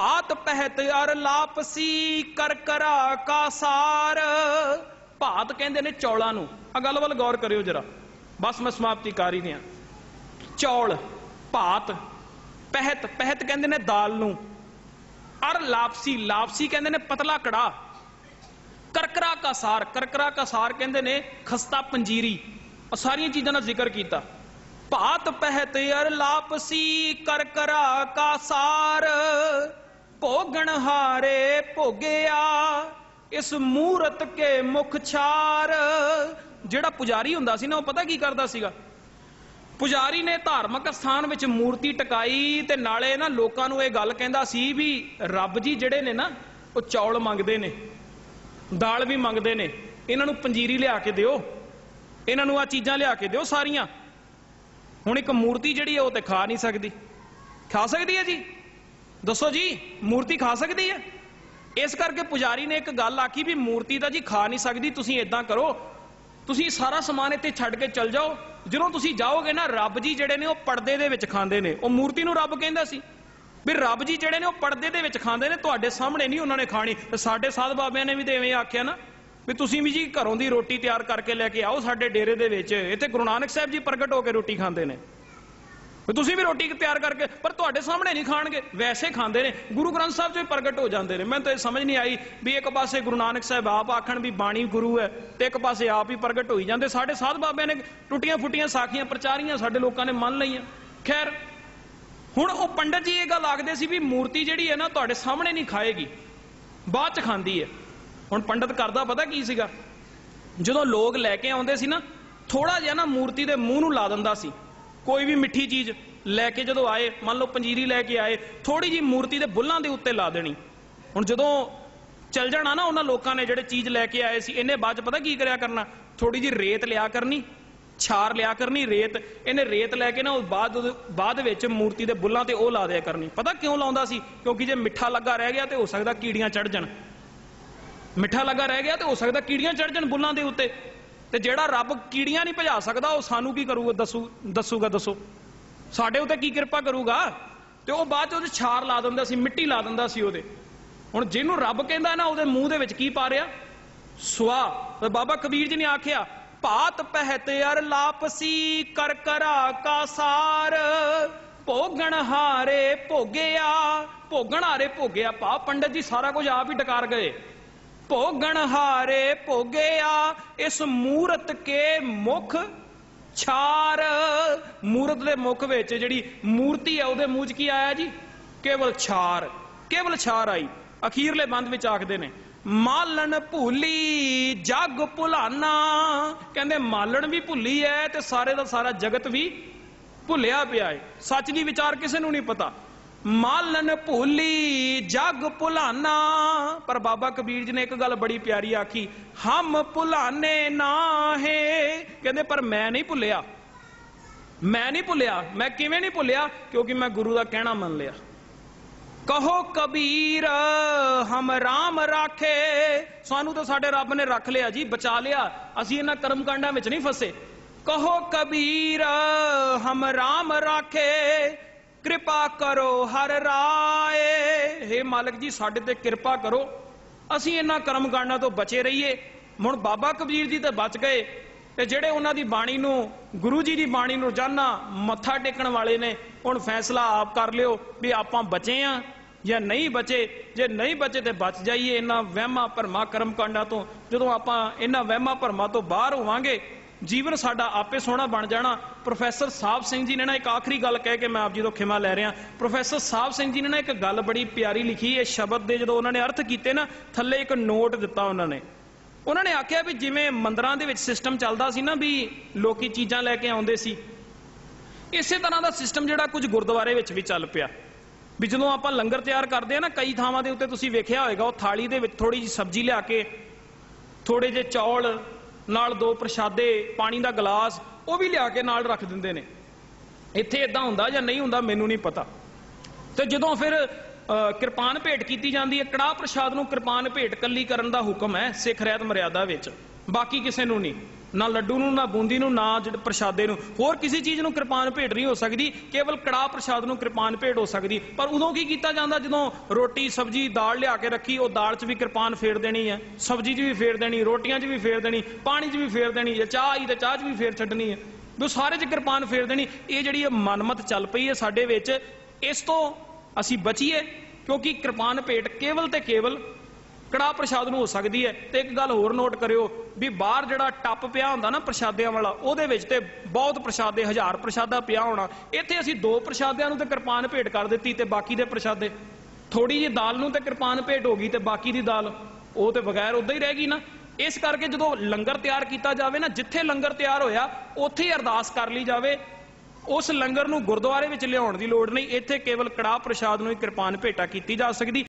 ਭਾਤ ਪਹਿਤ ਅਰ ਲਾਪਸੀ ਕਰ ਕਰਾ ਕਾ ਸਾਰ। ਭਾਤ ਕਹਿੰਦੇ ਨੇ ਚੌਲਾਂ ਨੂੰ। ਆ ਗੱਲ ਵੱਲ ਗੌਰ ਕਰਿਓ ਜਰਾ। ਬਸ ਮੈਂ ਸਮਾਪਤੀ ਕਰ ਹੀ ਦਿਆਂ। ਚੌਲ, ਭਾਤ, ਪਹਿਤ ਪਹਿਤ ਕਹਿੰਦੇ ਨੇ ਦਾਲ ਨੂੰ। ਅਰ ਲਾਪਸੀ ਲਾਪਸੀ ਕਹਿੰਦੇ ਨੇ ਪਤਲਾ ਕੜਾ। ਕਰਕਰਾ ਕਾ ਸਾਰ ਕਰਕਰਾ ਕਾ ਸਾਰ ਕਹਿੰਦੇ ਨੇ ਖਸਤਾ ਪੰਜੀਰੀ। ਉਹ ਸਾਰੀਆਂ ਚੀਜ਼ਾਂ ਦਾ ਜ਼ਿਕਰ ਕੀਤਾ। ਭਾਤ, ਪਹਿਤ ਅਰ ਲਾਪਸੀ ਕਰਕਰਾ ਕਾ ਸਾਰ। ਭੋਗਣ ਹਾਰੇ ਭੋਗਿਆ, ਇਸ ਮੂਰਤ ਕੇ ਮੁਖ ਛਾਰ। ਜਿਹੜਾ ਪੁਜਾਰੀ ਹੁੰਦਾ ਸੀ ਨਾ, ਉਹ ਪਤਾ ਕੀ ਕਰਦਾ ਸੀਗਾ? ਪੁਜਾਰੀ ਨੇ ਧਾਰਮਿਕ ਸਥਾਨ ਵਿੱਚ ਮੂਰਤੀ ਟਿਕਾਈ ਤੇ ਨਾਲੇ ਨਾ ਲੋਕਾਂ ਨੂੰ ਇਹ ਗੱਲ ਕਹਿੰਦਾ ਸੀ ਵੀ ਰੱਬ ਜੀ ਜਿਹੜੇ ਨੇ ਨਾ, ਉਹ ਚੌਲ ਮੰਗਦੇ ਨੇ, ਦਾਲ ਵੀ ਮੰਗਦੇ ਨੇ। ਇਹਨਾਂ ਨੂੰ ਪੰਜੀਰੀ ਲਿਆ ਕੇ ਦਿਓ। ਇਹਨਾਂ ਨੂੰ ਆ ਚੀਜ਼ਾਂ ਲਿਆ ਕੇ ਦਿਓ ਸਾਰੀਆਂ। ਹੁਣ ਇੱਕ ਮੂਰਤੀ ਜਿਹੜੀ ਹੈ, ਉਹ ਤੇ ਖਾ ਨਹੀਂ ਸਕਦੀ। ਖਾ ਸਕਦੀ ਹੈ ਜੀ? ਦੱਸੋ ਜੀ, ਮੂਰਤੀ ਖਾ ਸਕਦੀ ਹੈ? ਇਸ ਕਰਕੇ ਪੁਜਾਰੀ ਨੇ ਇੱਕ ਗੱਲ ਆਖੀ ਵੀ ਮੂਰਤੀ ਤਾਂ ਜੀ ਖਾ ਨਹੀਂ ਸਕਦੀ, ਤੁਸੀਂ ਇਦਾਂ ਕਰੋ। ਤੁਸੀਂ ਸਾਰਾ ਸਮਾਨ ਇੱਥੇ ਛੱਡ ਕੇ ਚੱਲ ਜਾਓ। ਜਦੋਂ ਤੁਸੀਂ ਜਾਓਗੇ ਨਾ, ਰੱਬ ਜੀ ਜਿਹੜੇ ਨੇ ਉਹ ਪਰਦੇ ਦੇ ਵਿੱਚ ਖਾਂਦੇ ਨੇ। ਉਹ ਮੂਰਤੀ ਨੂੰ ਰੱਬ ਕਹਿੰਦਾ ਸੀ। ਵੀ ਰੱਬ ਜੀ ਜਿਹੜੇ ਨੇ ਉਹ ਪਰਦੇ ਦੇ ਵਿੱਚ ਖਾਂਦੇ ਨੇ, ਤੁਹਾਡੇ ਸਾਹਮਣੇ ਨਹੀਂ ਉਹਨਾਂ ਨੇ ਖਾਣੀ। ਤੇ ਸਾਡੇ ਸਾਧ ਬਾਬਿਆਂ ਨੇ ਵੀ ਤੇ ਐਵੇਂ ਆਖਿਆ ਨਾ, ਵੀ ਤੁਸੀਂ ਵੀ ਜੀ ਘਰੋਂ ਦੀ ਰੋਟੀ ਤਿਆਰ ਕਰਕੇ ਲੈ ਕੇ ਆਓ ਸਾਡੇ ਡੇਰੇ ਦੇ ਵਿੱਚ। ਇੱਥੇ ਗੁਰੂ ਨਾਨਕ ਸਾਹਿਬ ਜੀ ਪ੍ਰਗਟ ਹੋ ਕੇ ਰੋਟੀ ਖਾਂਦੇ ਨੇ। ਤੁਸੀਂ ਵੀ ਰੋਟੀ ਤਿਆਰ ਕਰਕੇ, ਪਰ ਤੁਹਾਡੇ ਸਾਹਮਣੇ ਨਹੀਂ ਖਾਣਗੇ। ਵੈਸੇ ਖਾਂਦੇ ਨੇ। ਗੁਰੂ ਗ੍ਰੰਥ ਸਾਹਿਬ 'ਚ ਵੀ ਪ੍ਰਗਟ ਹੋ ਜਾਂਦੇ ਨੇ। ਮੈਨੂੰ ਤਾਂ ਇਹ ਸਮਝ ਨਹੀਂ ਆਈ ਵੀ ਇੱਕ ਪਾਸੇ ਗੁਰੂ ਨਾਨਕ ਸਾਹਿਬ ਆਪ ਆਖਣ ਵੀ ਬਾਣੀ ਗੁਰੂ ਹੈ ਤੇ ਇੱਕ ਪਾਸੇ ਆਪ ਹੀ ਪ੍ਰਗਟ ਹੋਈ ਜਾਂਦੇ। ਸਾਡੇ ਸਾਧ ਬਾਬਿਆਂ ਨੇ ਟੁੱਟੀਆਂ ਫੁੱਟੀਆਂ ਸਾਖੀਆਂ ਪ੍ਰਚਾਰੀਆਂ ਸਾਡੇ ਲੋਕਾਂ ਨੇ ਮੰਨ ਲਈਆਂ। ਖੈਰ, ਹੁਣ ਉਹ ਪੰਡਤ ਜੀ ਇਹ ਗੱਲ ਆਖਦੇ ਸੀ ਵੀ ਮੂਰਤੀ ਜਿਹੜੀ ਹੈ ਨਾ ਤੁਹਾਡੇ ਸਾਹਮਣੇ ਨਹੀਂ ਖਾਏਗੀ, ਬਾਅਦ ਚ ਖਾਂਦੀ ਹੈ। ਹੁਣ ਪੰਡਤ ਕਰਦਾ ਪਤਾ ਕੀ ਸੀਗਾ? ਜਦੋਂ ਲੋਕ ਲੈ ਕੇ ਆਉਂਦੇ ਸੀ ਨਾ ਥੋੜਾ ਜਿਹਾ ਨਾ ਮੂਰਤੀ ਦੇ ਮੂੰਹ ਨੂੰ ਲਾ ਦਿੰਦਾ ਸੀ। ਕੋਈ ਵੀ ਮਿੱਠੀ ਚੀਜ਼ ਲੈ ਕੇ ਜਦੋਂ ਆਏ, ਮੰਨ ਲਓ ਪੰਜੀਰੀ ਲੈ ਕੇ ਆਏ ਥੋੜੀ ਜੀ ਮੂਰਤੀ ਦੇ ਬੁੱਲਾਂ ਦੇ ਉੱਤੇ ਲਾ ਦੇਣੀ। ਹੁਣ ਜਦੋਂ ਚੱਲ ਜਾਣਾ ਨਾ ਉਹਨਾਂ ਲੋਕਾਂ ਨੇ ਜਿਹੜੇ ਚੀਜ਼ ਲੈ ਕੇ ਆਏ ਸੀ, ਇਹਨੇ ਬਾਅਦ ਚ ਪਤਾ ਕੀ ਕਰਿਆ ਕਰਨਾ? ਥੋੜੀ ਜੀ ਰੇਤ ਲਿਆ ਕਰਨੀ, ਛਾਰ ਲਿਆ ਕਰਨੀ, ਰੇਤ, ਇਹਨੇ ਰੇਤ ਲੈ ਕੇ ਨਾ ਉਹ ਬਾਅਦ ਬਾਅਦ ਵਿੱਚ ਮੂਰਤੀ ਦੇ ਬੁੱਲਾਂ ਤੇ ਉਹ ਲਾ ਦਿਆ ਕਰਨੀ। ਪਤਾ ਕਿਉਂ ਲਾਉਂਦਾ ਸੀ? ਕਿਉਂਕਿ ਜੇ ਮਿੱਠਾ ਲੱਗਾ ਰਹਿ ਗਿਆ ਤੇ ਹੋ ਸਕਦਾ ਕੀੜੀਆਂ ਚੜ ਜਾਣ। ਮਿੱਠਾ ਲੱਗਾ ਰਹਿ ਗਿਆ ਤੇ ਹੋ ਸਕਦਾ ਕੀੜੀਆਂ ਚੜ ਜਾਣ ਬੁੱਲਾਂ ਦੇ ਉੱਤੇ। ਤੇ ਜਿਹੜਾ ਰੱਬ ਕੀੜੀਆਂ ਨਹੀਂ ਭਜਾ ਸਕਦਾ, ਉਹ ਸਾਨੂੰ ਕੀ ਕਰੂਗਾ? ਦੱਸੂ, ਦੱਸੂਗਾ, ਦੱਸੋ। ਸਾਡੇ ਉੱਤੇ ਕੀ ਕਿਰਪਾ ਕਰੂਗਾ? ਤੇ ਉਹ ਬਾਅਦ ਚ ਉਹਦੇ ਛਾਰ ਲਾ ਦਿੰਦਾ ਸੀ, ਮਿੱਟੀ ਲਾ ਦਿੰਦਾ ਸੀ ਉਹਦੇ। ਹੁਣ ਜਿਹਨੂੰ ਰੱਬ ਕਹਿੰਦਾ ਨਾ, ਉਹਦੇ ਮੂੰਹ ਦੇ ਵਿੱਚ ਕੀ ਪਾ ਰਿਆ ਸਵਾ ਤੇ ਬਾਬਾ ਕਬੀਰ ਜੀ ਨੇ ਆਖਿਆ, ਭਾਤ ਪਹਿਤ ਅਰ ਲਾਪਸੀ ਕਰ ਕਰਾ ਕਾ ਸਾਰ। ਭੋਗਣ ਹਾਰੇ ਭੋਗਿਆ, ਭੋਗਣ ਹਾਰੇ ਭੋਗਿਆ। ਪਾ ਪੰਡਤ ਜੀ ਸਾਰਾ ਕੁਝ ਆਪ ਹੀ ਡਕਾਰ ਗਏ। ਭੋਗਣ ਹਾਰੇ ਭੋਗਿਆ, ਇਸ ਮੂਰਤ ਕੇ ਮੁਖ ਛਾਰ। ਮੂਰਤ ਦੇ ਮੁਖ ਵਿੱਚ ਜਿਹੜੀ ਮੂਰਤੀ ਹੈ ਉਹਦੇ ਮੂੰਹ 'ਚ ਕੀ ਆਇਆ ਜੀ? ਕੇਵਲ ਛਾਰ। ਕੇਵਲ ਛਾਰ ਆਈ। ਅਖੀਰਲੇ ਬੰਦ ਵਿੱਚ ਆਖਦੇ ਨੇ, ਮਾਲਣ ਭੁੱਲੀ ਜਗ ਭੁਲਾਨਾ। ਕਹਿੰਦੇ, ਮਾਲਣ ਵੀ ਭੁੱਲੀ ਐ ਤੇ ਸਾਰੇ ਦਾ ਸਾਰਾ ਜਗਤ ਵੀ ਭੁੱਲਿਆ ਪਿਆ ਏ। ਸੱਚ ਦੀ ਵਿਚਾਰ ਕਿਸੇ ਨੂੰ ਨਹੀਂ ਪਤਾ? ਮਾਲਨ ਭੁੱਲੀ ਜਗ ਭੁਲਾਨਾ। ਪਰ ਬਾਬਾ ਕਬੀਰ ਜੀ ਨੇ ਇੱਕ ਗੱਲ ਬੜੀ ਪਿਆਰੀ ਆਖੀ, ਹਮ ਭੁਲਾਨੇ ਨਾਹੇ। ਕਹਿੰਦੇ, ਪਰ ਮੈਂ ਨਹੀਂ ਭੁੱਲਿਆ। ਮੈਂ ਨਹੀਂ ਭੁੱਲਿਆ, ਮੈਂ ਕਿਵੇਂ ਨਹੀਂ ਭੁੱਲਿਆ? ਕਿਉਂਕਿ ਮੈਂ ਗੁਰੂ ਦਾ ਕਹਿਣਾ ਮੰਨ ਲਿਆ। ਕਹੋ ਕਬੀਰ, ਹਮ ਰਾਮ ਰਾਖੇ। ਸਾਨੂੰ ਤਾਂ ਸਾਡੇ ਰੱਬ ਨੇ ਰੱਖ ਲਿਆ ਜੀ, ਬਚਾ ਲਿਆ। ਅਸੀਂ ਇਹਨਾਂ ਕਰਮ ਕਾਂਡਾਂ ਵਿੱਚ ਨਹੀਂ ਫਸੇ। ਕਹੋ ਕਬੀਰ, ਹਮ ਰਾਮ ਰਾਖੇ। ਕਿਰਪਾ ਕਰੋ ਹਰ ਰਾਏ। हे ਮਾਲਕ ਜੀ, ਸਾਡੇ ਤੇ ਕਿਰਪਾ ਕਰੋ। ਅਸੀਂ ਇਹਨਾਂ ਕਰਮ ਕਾਂਡਾਂ ਤੋਂ ਬਚੇ ਰਹੀਏ। ਹੁਣ ਬਾਬਾ ਕਬੀਰ ਜੀ ਤਾਂ ਬਚ ਗਏ। ਤੇ ਜਿਹੜੇ ਉਹਨਾਂ ਦੀ ਬਾਣੀ ਨੂੰ, ਗੁਰੂ ਜੀ ਦੀ ਬਾਣੀ ਨੂੰ ਰੋਜ਼ਾਨਾ ਮੱਥਾ ਟੇਕਣ ਵਾਲੇ ਨੇ, ਹੁਣ ਫੈਸਲਾ ਆਪ ਕਰ ਲਿਓ ਵੀ ਆਪਾਂ ਬਚੇ ਆ ਜਾਂ ਨਹੀਂ ਬਚੇ। ਜੇ ਨਹੀਂ ਬਚੇ ਤੇ ਬਚ ਜਾਈਏ ਇਹਨਾਂ ਵਹਿਮਾਂ ਭਰਮਾਂ ਕਰਮ ਕਾਂਡਾਂ ਤੋਂ। ਜਦੋਂ ਆਪਾਂ ਇਹਨਾਂ ਵਹਿਮਾਂ ਭਰਮਾਂ ਤੋਂ ਬਾਹਰ ਹੋਵਾਂਗੇ ਜੀਵਨ ਸਾਡਾ ਆਪੇ ਸੋਹਣਾ ਬਣ ਜਾਣਾ। ਪ੍ਰੋਫੈਸਰ ਸਾਹਿਬ ਸਿੰਘ ਜੀ ਨੇ ਨਾ ਇੱਕ ਆਖਰੀ ਗੱਲ ਕਹਿ ਕੇ ਮੈਂ ਆਪ ਜੀ ਤੋਂ ਖਿਮਾ ਲੈ ਰਿਹਾ। ਪ੍ਰੋਫੈਸਰ ਸਾਹਿਬ ਸਿੰਘ ਜੀ ਨੇ ਨਾ ਇੱਕ ਗੱਲ ਬੜੀ ਪਿਆਰੀ ਲਿਖੀ। ਇਹ ਸ਼ਬਦ ਦੇ ਜਦੋਂ ਉਹਨਾਂ ਨੇ ਅਰਥ ਕੀਤੇ ਨਾ, ਥੱਲੇ ਇੱਕ ਨੋਟ ਦਿੱਤਾ ਉਹਨਾਂ ਨੇ। ਉਹਨਾਂ ਨੇ ਆਖਿਆ ਵੀ ਜਿਵੇਂ ਮੰਦਰਾਂ ਦੇ ਵਿੱਚ ਸਿਸਟਮ ਚੱਲਦਾ ਸੀ ਨਾ ਵੀ ਲੋਕੀ ਚੀਜ਼ਾਂ ਲੈ ਕੇ ਆਉਂਦੇ ਸੀ। ਇਸੇ ਤਰ੍ਹਾਂ ਦਾ ਸਿਸਟਮ ਜਿਹੜਾ ਕੁਝ ਗੁਰਦੁਆਰੇ ਵਿੱਚ ਵੀ ਚੱਲ ਪਿਆ। ਵੀ ਜਦੋਂ ਆਪਾਂ ਲੰਗਰ ਤਿਆਰ ਕਰਦੇ ਆ ਨਾ, ਕਈ ਥਾਵਾਂ ਦੇ ਉੱਤੇ ਤੁਸੀਂ ਵੇਖਿਆ ਹੋਵੇਗਾ ਉਹ ਥਾਲੀ ਦੇ ਵਿੱਚ ਥੋੜੀ ਜਿਹੀ ਸਬਜ਼ੀ ਲਿਆ ਕੇ ਥੋੜੇ ਜਿਹੇ ਚੌਲ ਨਾਲ ਦੋ ਪ੍ਰਸ਼ਾਦੇ, ਪਾਣੀ ਦਾ ਗਲਾਸ, ਉਹ ਵੀ ਲਿਆ ਕੇ ਨਾਲ ਰੱਖ ਦਿੰਦੇ ਨੇ। ਇੱਥੇ ਇਦਾਂ ਹੁੰਦਾ ਜਾਂ ਨਹੀਂ ਹੁੰਦਾ ਮੈਨੂੰ ਨਹੀਂ ਪਤਾ। ਤੇ ਜਦੋਂ ਫਿਰ ਕਿਰਪਾਨ ਭੇਟ ਕੀਤੀ ਜਾਂਦੀ ਹੈ, ਕੜਾਹ ਪ੍ਰਸ਼ਾਦ ਨੂੰ ਕਿਰਪਾਨ ਭੇਟ ਕੱਲੀ ਕਰਨ ਦਾ ਹੁਕਮ ਹੈ ਸਿੱਖ ਰਹਿਤ ਮਰਿਆਦਾ ਵਿੱਚ। ਬਾਕੀ ਕਿਸੇ ਨੂੰ ਨਹੀਂ। ਨਾ ਲੱਡੂ ਨੂੰ, ਨਾ ਬੂੰਦੀ ਨੂੰ, ਨਾ ਜਿਹੜੇ ਪ੍ਰਸ਼ਾਦੇ ਨੂੰ। ਹੋਰ ਕਿਸੇ ਚੀਜ਼ ਨੂੰ ਕਿਰਪਾਨ ਭੇਟ ਨਹੀਂ ਹੋ ਸਕਦੀ। ਕੇਵਲ ਕੜਾਹ ਪ੍ਰਸ਼ਾਦ ਨੂੰ ਕਿਰਪਾਨ ਭੇਟ ਹੋ ਸਕਦੀ। ਪਰ ਉਦੋਂ ਕੀ ਕੀਤਾ ਜਾਂਦਾ ਜਦੋਂ ਰੋਟੀ, ਸਬਜੀ, ਦਾਲ ਲਿਆ ਕੇ ਰੱਖੀ, ਉਹ ਦਾਲ 'ਚ ਵੀ ਕਿਰਪਾਨ ਫੇਰ ਦੇਣੀ ਹੈ। ਸਬਜੀ 'ਚ ਵੀ ਫੇਰ ਦੇਣੀ, ਰੋਟੀਆਂ 'ਚ ਵੀ ਫੇਰ ਦੇਣੀ, ਪਾਣੀ 'ਚ ਵੀ ਫੇਰ ਦੇਣੀ ਜੇ ਚਾਹ ਆਈ ਤੇ ਚਾਹ 'ਚ ਵੀ ਫੇਰ ਛੱਡਣੀ ਹੈ। ਵੀ ਉਹ ਸਾਰੇ 'ਚ ਕਿਰਪਾਨ ਫੇਰ ਦੇਣੀ। ਇਹ ਜਿਹੜੀ ਇਹ ਮਨਮਤ ਚੱਲ ਪਈ ਹੈ ਸਾਡੇ ਵਿੱਚ, ਇਸ ਤੋਂ ਅਸੀਂ ਬਚੀਏ। ਕਿਉਂਕਿ ਕਿਰਪਾਨ ਭੇਟ ਕੇਵਲ ਤੇ ਕੇਵਲ ਕੜਾਹ ਪ੍ਰਸ਼ਾਦ ਨੂੰ ਹੋ ਸਕਦੀ ਹੈ। ਤੇ ਇੱਕ ਗੱਲ ਹੋਰ ਨੋਟ ਕਰਿਓ ਵੀ ਬਾਹਰ ਜਿਹੜਾ ਟੱਪ ਪਿਆ ਹੁੰਦਾ ਨਾ ਪ੍ਰਸ਼ਾਦਿਆਂ ਵਾਲਾ, ਉਹਦੇ ਵਿੱਚ ਤੇ ਬਹੁਤ ਪ੍ਰਸ਼ਾਦੇ, ਹਜ਼ਾਰ ਪ੍ਰਸ਼ਾਦਾ ਪਿਆ ਹੋਣਾ। ਇੱਥੇ ਅਸੀਂ ਦੋ ਪ੍ਰਸ਼ਾਦਿਆਂ ਨੂੰ ਤੇ ਕਿਰਪਾਨ ਭੇਟ ਕਰ ਦਿੱਤੀ ਤੇ ਬਾਕੀ ਦੇ ਪ੍ਰਸ਼ਾਦੇ। ਥੋੜੀ ਜਿਹੀ ਦਾਲ ਨੂੰ ਤੇ ਕਿਰਪਾਨ ਭੇਟ ਹੋ ਗਈ ਤੇ ਬਾਕੀ ਦੀ ਦਾਲ, ਉਹ ਤੇ ਬਗੈਰ ਉਦਾਂ ਹੀ ਰਹਿ ਗਈ ਨਾ। ਇਸ ਕਰਕੇ ਜਦੋਂ ਲੰਗਰ ਤਿਆਰ ਕੀਤਾ ਜਾਵੇ ਨਾ, ਜਿੱਥੇ ਲੰਗਰ ਤਿਆਰ ਹੋਇਆ, ਉੱਥੇ ਹੀ ਅਰਦਾਸ ਕਰ ਲਈ ਜਾਵੇ। ਉਸ ਲੰਗਰ ਨੂੰ ਗੁਰਦੁਆਰੇ ਵਿੱਚ ਲਿਆਉਣ ਦੀ ਲੋੜ ਨਹੀਂ। ਇੱਥੇ ਕੇਵਲ ਕੜਾਹ ਪ੍ਰਸ਼ਾਦ ਨੂੰ ਹੀ ਕਿਰਪਾਨ ਭੇਟਾ ਕੀਤੀ ਜਾ ਸਕਦੀ।